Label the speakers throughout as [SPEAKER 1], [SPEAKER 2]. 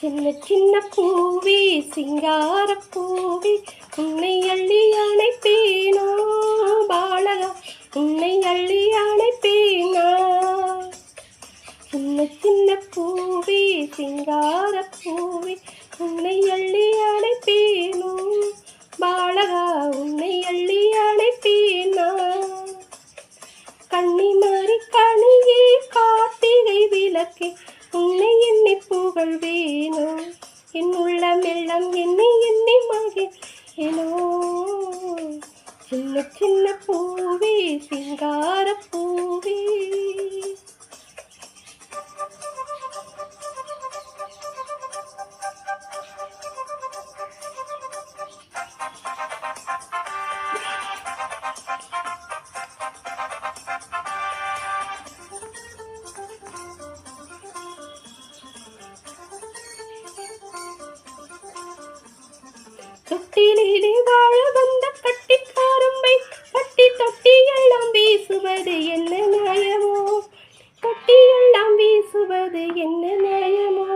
[SPEAKER 1] சின்ன சின்ன பூவி சிங்கார பூவி உன்னை அள்ளி அணைப்பேனோ பாலகா உன்னை அள்ளி அணைப்பேனா? சின்ன சின்ன பூவி சிங்கார பூவி உன்னை புகழ்வேனோ என் உள்ளம் எல்லாம் எண்ணி எண்ணி மகிழேனோ சின்ன சின்ன பூவே சிங்கார பூவே. தொட்டிலே வாழ வந்த கட்டிக்காரம்பை பட்டி தொட்டி எல்லாம் வீசுவது என்ன நியாயமோ? தொட்டி எல்லாம் வீசுவது என்ன நியாயமோ?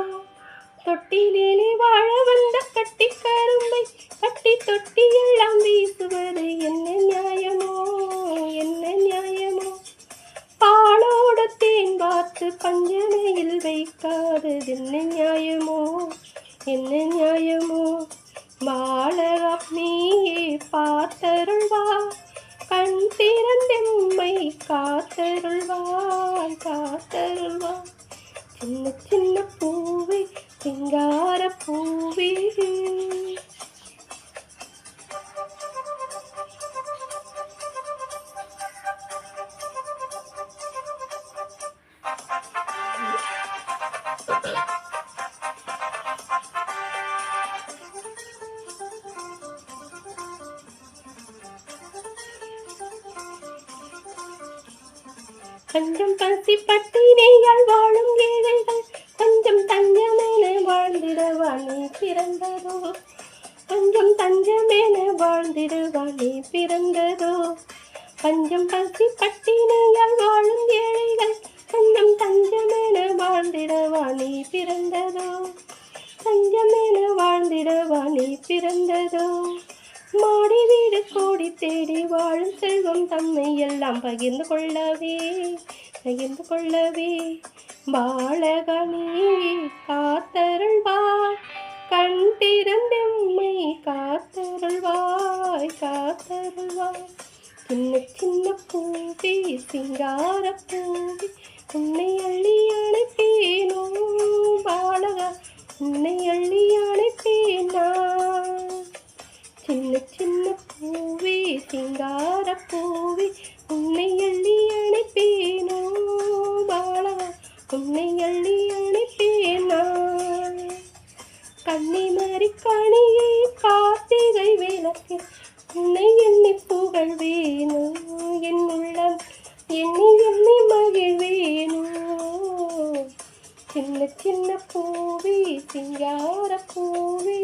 [SPEAKER 1] தொட்டிலே வாழ வந்த கட்டிக்காரம்பை பட்டி தொட்டி எல்லாம் வீசுவது என்ன நியாயமோ? என்ன நியாயமோ? பாலோட தேன் பார்த்து பஞ்சனையில் வைக்காதது என்ன நியாயமோ? என்ன நியாயமோ? காத்தருள்வாய் காத்தருள்வாய். சின்ன சின்ன பூவே சிங்கார பூவே. கொஞ்சம் பசி பட்டினியால் வாழும் ஏழைகள் கொஞ்சம் தஞ்சமென வாழ்ந்திடவானே பிறந்ததோ? கொஞ்சம் தஞ்சமென வாழ்ந்திடவானே பிறந்ததோ? கொஞ்சம் பசி பட்டினியால் வாழும் ஏழைகள் கொஞ்சம் தஞ்சமென வாழ்ந்திடவானே பிறந்ததோ? தஞ்சமென வாழ்ந்திடவானே பிறந்ததோ? மாடி வீடு கோடி தேடி வாழும் செல்வம் தம்மை எல்லாம் பகிர்ந்து கொள்ளவே பகிர்ந்து கொள்ளவே. பாலகனே காத்தருள்வாய் கண் திறந்தெம்மை காத்தருள்வாய் காத்தருள்வாய் சின்ன சின்ன பூவி சிங்கார பூவி உன்னை அள்ளி அணைப்பேனோ பாலக உன்னை அள்ளி ചിന്ന പൂവി ചിങ്കാര പൂവി